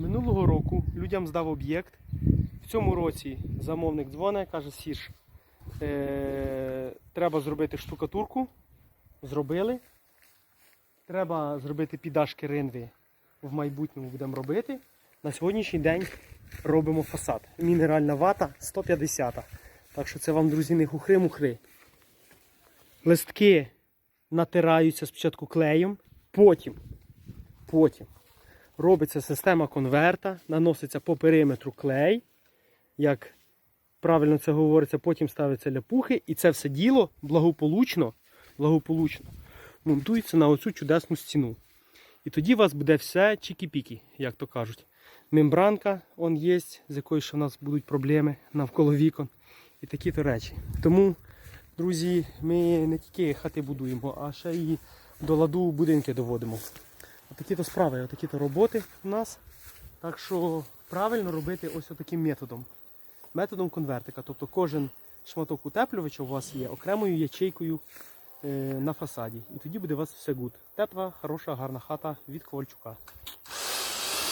Минулого року людям здав об'єкт. В цьому році замовник дзвонить, каже, Сіж, е, треба зробити штукатурку. Зробили. Треба зробити підашки ринви. В майбутньому будемо робити. На сьогоднішній день робимо фасад. Мінеральна вата 150. Так що це вам, друзі, не хухри-мухри. Листки натираються спочатку клеєм, потім, потім робиться система конверта, наноситься по периметру клей, як правильно це говориться, потім ставиться ляпухи, і це все діло благополучно, благополучно монтується на оцю чудесну стіну. І тоді у вас буде все чікі-пікі, як то кажуть. Мембранка он є, з якою ще в нас будуть проблеми навколо вікон. І такі-то речі. Тому, друзі, ми не тільки хати будуємо, а ще і до ладу будинки доводимо. Отакі-то справи, отакі-то роботи у нас. Так що правильно робити ось таким методом. Методом конвертика. Тобто кожен шматок утеплювача у вас є окремою ячейкою е, на фасаді. І тоді буде у вас все гуд. Тепла, хороша, гарна хата від Ковальчука.